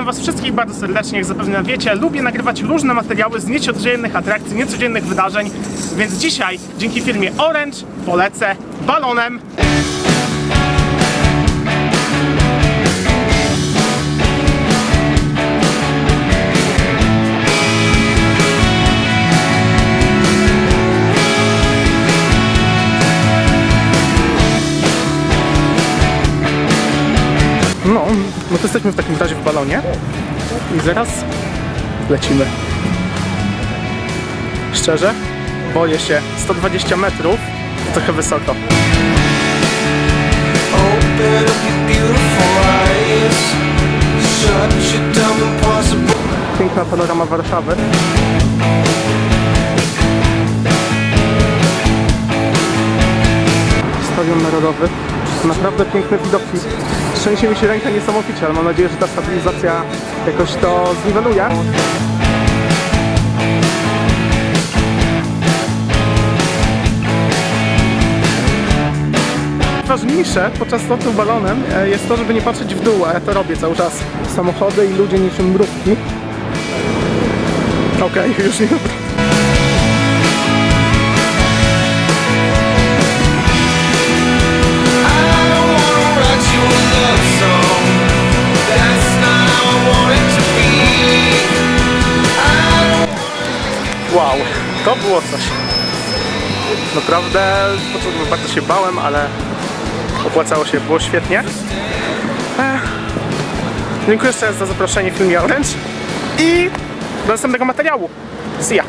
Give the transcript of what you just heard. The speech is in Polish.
Witam Was wszystkich bardzo serdecznie, jak zapewne wiecie, lubię nagrywać różne materiały z niecodziennych atrakcji, niecodziennych wydarzeń, więc dzisiaj dzięki firmie Orange polecę balonem. No, no to jesteśmy w takim razie w balonie i zaraz lecimy. Szczerze, boję się. 120 metrów to trochę wysoko. Piękna panorama Warszawy. Stadion Narodowy. Naprawdę piękne widoki. Trzęsie mi się ręka niesamowicie, ale mam nadzieję, że ta stabilizacja jakoś to zniweluje. Ważniejsze podczas lotu balonem e, jest to, żeby nie patrzeć w dół, a ja to robię cały czas. Samochody i ludzie niczym mrówki. Okej, już nie Wow, to było coś. Naprawdę początku bardzo się bałem, ale opłacało się, było świetnie. Dziękuję jeszcze raz za zaproszenie w filmie Orange i do następnego materiału. See ya.